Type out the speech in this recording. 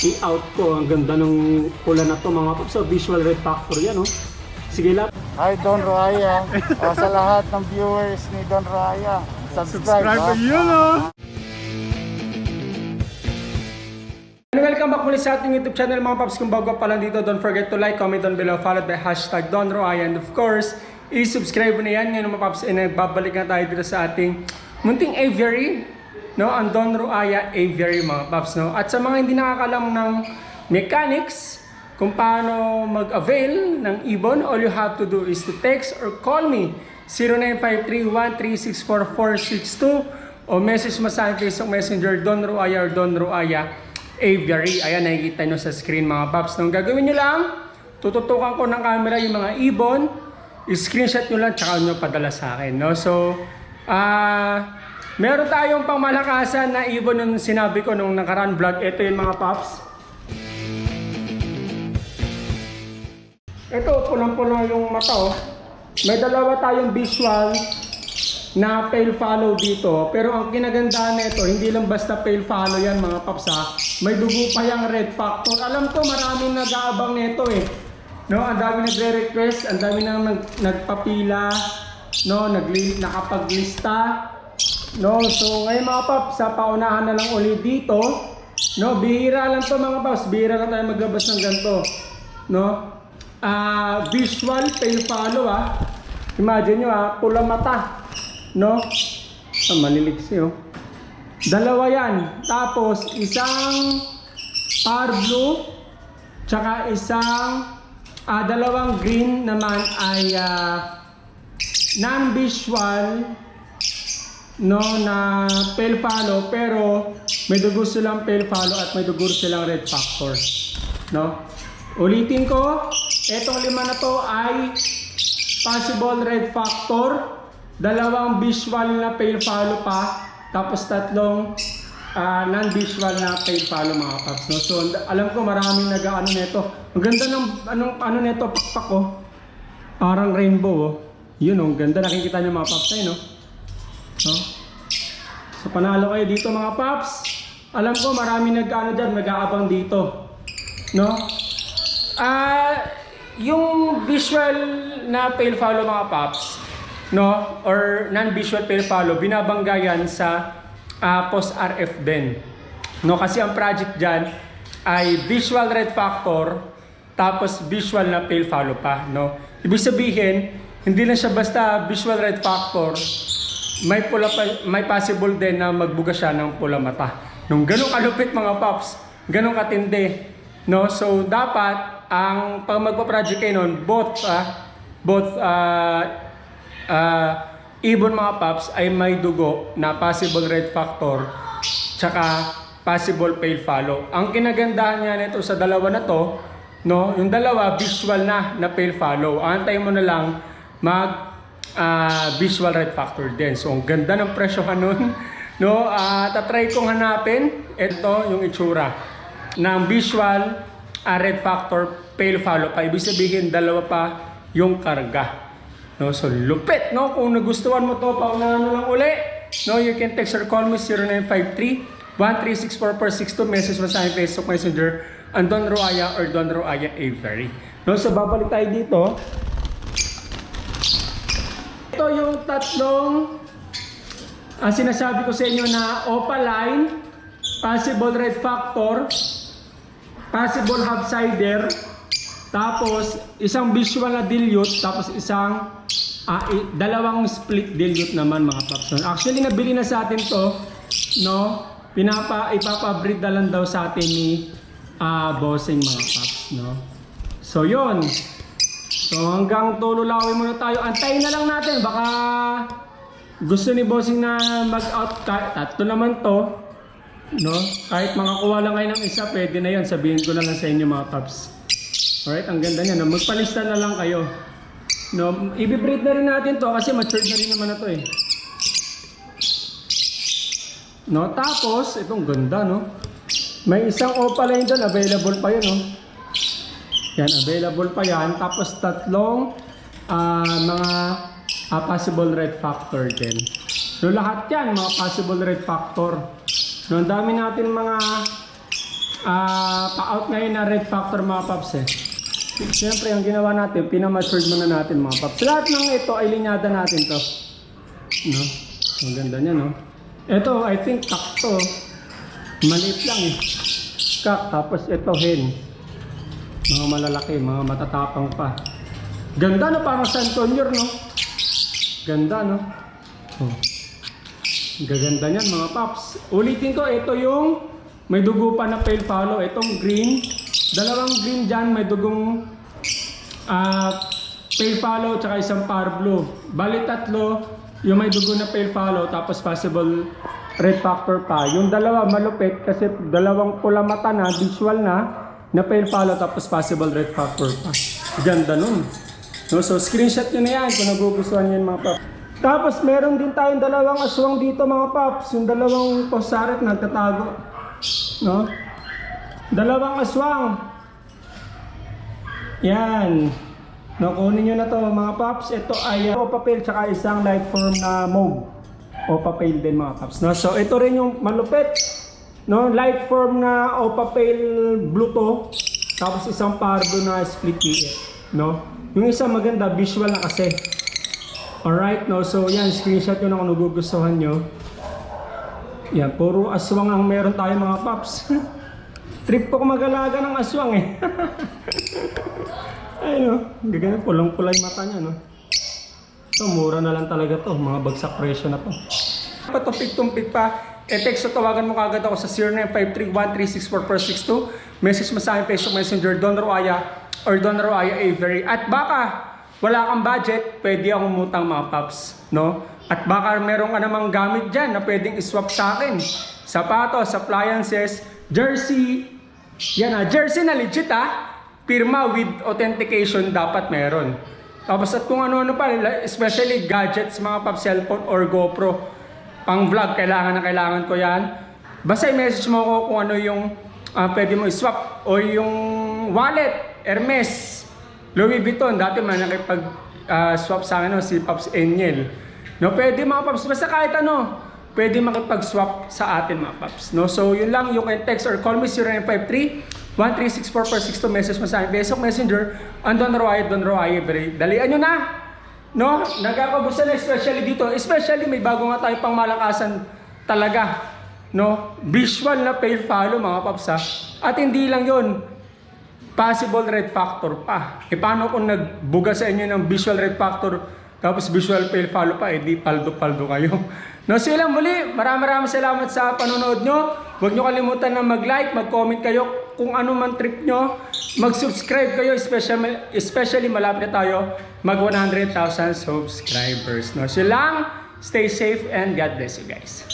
i-out ko. Ang ganda ng pula na to mga paps. So, visual red factor yan, oh. Sige lang. Hi Don Raya. O, sa lahat ng viewers ni Don Raya, subscribe. ha? yun, oh. And welcome back muli sa ating YouTube channel mga paps. Kung bago pa lang dito, don't forget to like, comment down below, followed by hashtag Don Roy. And of course, i-subscribe mo na yan. Ngayon mga paps, eh, nagbabalik na tayo dito sa ating munting aviary. No? Ang Don Roaya Aviary mga paps. No? At sa mga hindi nakakalam ng mechanics, kung paano mag-avail ng ibon, all you have to do is to text or call me 0953-1364462 o message mo sa Facebook Messenger Don Ruaya or Don Ruaya Aviary. Ayan, nakikita nyo sa screen mga paps. Nung gagawin nyo lang, tututukan ko ng camera yung mga ibon, screenshot nyo lang, tsaka nyo padala sa akin. No? So, ah, meron tayong pangmalakasan na ibon yung sinabi ko nung nakaraan vlog. Ito yung mga paps. Ito, pulang-pula yung mata oh. May dalawa tayong visual na pale follow dito. Pero ang kinagandahan nito, hindi lang basta pale follow yan mga paps ha. May dugo pa yung red factor. Alam ko maraming nag-aabang nito eh. No, ang dami nagre-request, ang dami nang nag, nagpapila, no, nagli, nakapaglista. No, so ngayon mga paps, sa paunahan na lang uli dito. No, bihira lang to mga paps, bihira lang tayo maglabas ng ganito. No? Ah, visual pale follow ah. Imagine nyo ah, pula mata. No? Ah, maliliksi oh. Dalawa yan. Tapos, isang par blue, tsaka isang, ah, dalawang green naman ay ah, non-visual, no, na pale follow, pero may dugo silang pale follow at may dugo silang red factor. No? Ulitin ko, etong lima na to ay possible red factor, dalawang visual na pale follow pa, tapos tatlong ah, non-visual na pale follow mga paps. No? So alam ko maraming nag-ano nito. Ang ganda ng anong ano nito pakpak ko. Parang rainbow oh. Yun oh, ganda nakikita niyo mga paps ay no. No? So panalo kayo dito mga paps. Alam ko maraming nag-ano diyan, nag-aabang dito. No? Ah, yung visual na pale follow mga paps, no, or non-visual pale follow, binabangga yan sa ah, post RF din. No, kasi ang project diyan ay visual red factor tapos visual na pale follow pa, no. Ibig sabihin, hindi lang siya basta visual red factor, may pula pa, may possible din na magbuga siya ng pula mata. Nung ganun kalupit mga paps, ganun katindi, no? So dapat ang pag magpa-project kayo nun, both ah, both ah ah, ibon mga paps ay may dugo na possible red factor tsaka possible pale follow. Ang kinagandahan niya nito sa dalawa na to, no, yung dalawa visual na na pale follow. Antay mo na lang mag ah, visual red factor din. So ang ganda ng presyohan nun. No, ah tatry kong hanapin ito yung itsura ng visual ah, red factor pale follow pa. Ibig sabihin dalawa pa yung karga. No, so lupit, no? Kung nagustuhan mo to, paunahan mo lang uli. No, you can text or call me 0953 1364462 message mo sa aking Facebook Messenger ang Don Roaya or Don Roaya Avery. No, so babalik tayo dito. Ito yung tatlong ang sinasabi ko sa inyo na opaline, possible red factor, possible half-sider, tapos isang visual na dilute, tapos isang i- dalawang split dilute naman mga paps. Actually nabili na sa atin to, no? Pinapa ipapa-breed na lang daw sa atin ni ah, bossing mga paps, no? So yon. So hanggang tulo lawin muna tayo. Antayin na lang natin baka gusto ni bossing na mag-out tatlo naman to. No? Kahit makakuha lang kayo ng isa, pwede na yon. Sabihin ko na lang sa inyo mga paps. Alright, ang ganda niya. No? Magpalista na lang kayo. No, i-breed na rin natin to kasi matured na rin naman na to eh. No, tapos, itong ganda, no? May isang opaline doon, available pa yun, no? Yan, available pa yan. Tapos tatlong ah, mga ah, possible red factor din. So lahat yan, mga possible red factor. No, ang dami natin mga ah pa-out ngayon na red factor mga paps eh. Siyempre, ang ginawa natin, pinamatured muna natin mga paps. Lahat ng ito ay linyada natin to. No? Ang ganda niya, no? Ito, I think, kak to. Maliit lang eh. Kak, tapos ito, hen. Mga malalaki, mga matatapang pa. Ganda no, parang San Antonio, no? Ganda, no? Oh. Gaganda niyan mga paps. Ulitin ko, ito yung may dugo pa na pale follow. Itong green. Dalawang green dyan, may dugong ah pale follow tsaka isang par blue. Bali tatlo, yung may dugo na pale follow tapos possible red factor pa. Yung dalawa malupit kasi dalawang pula mata na, visual na, na pale follow tapos possible red factor pa. Ganda nun. No, so screenshot nyo na yan kung nagugustuhan nyo yung mga paps. Tapos meron din tayong dalawang aswang dito mga paps. Yung dalawang posaret nagtatago. No? Dalawang aswang. Yan. No, kunin nyo na to mga paps. Ito ay uh, papel tsaka isang light form na mauve. O papel din mga paps. No? So ito rin yung malupit. No, light form na o papel blue to. Tapos isang pardo na split PF. No? Yung isa maganda, visual na kasi. Alright, no? So yan, screenshot yun ako nagugustuhan nyo. Yan, puro aswang ang meron tayo mga paps. Trip ko mag-alaga ng aswang eh. Ay no, gagana pulang-pulay mata niya no. Ito, mura na lang talaga to. Mga bagsak presyo na to. Patumpik-tumpik pa. E-text o tawagan mo kagad ako sa 0953-1364462. Message mo sa akin Facebook Messenger Don Roaya or Don Roaya Avery. At baka wala kang budget, pwede akong umutang mga paps. No? At baka meron ka namang gamit dyan na pwedeng iswap sa akin. Sapatos, appliances, jersey. Yan ah, jersey na legit ah. Pirma with authentication dapat meron. Tapos at kung ano-ano pa, especially gadgets, mga pop cellphone or GoPro. Pang vlog, kailangan na kailangan ko yan. Basta i-message mo ako kung ano yung ah, pwede mo iswap. O yung wallet, Hermes, Louis Vuitton. Dati man nakipag-swap sa akin no, si Pops Enyel. No, pwede mga Pops, basta kahit ano, pwede makipag-swap sa atin mga Pops. No? So yun lang, you can text or call me 0953 1364462 message mo sa akin. Facebook Messenger, Andon Roy, Don Roy, Dalian nyo na! No? Nagkakabusta na especially dito. Especially may bago nga tayo pang malakasan talaga. No? Visual na pale follow mga paps ha. At hindi lang yon possible red factor pa. E paano kung nagbuga sa inyo ng visual red factor tapos visual pale follow pa, eh paldo-paldo kayo. No, so lang muli, maraming maraming salamat sa panonood nyo. Huwag nyo kalimutan na mag-like, mag-comment kayo kung ano man trip nyo. Mag-subscribe kayo, especially, especially malapit tayo mag 100,000 subscribers. No, so lang, stay safe and God bless you guys.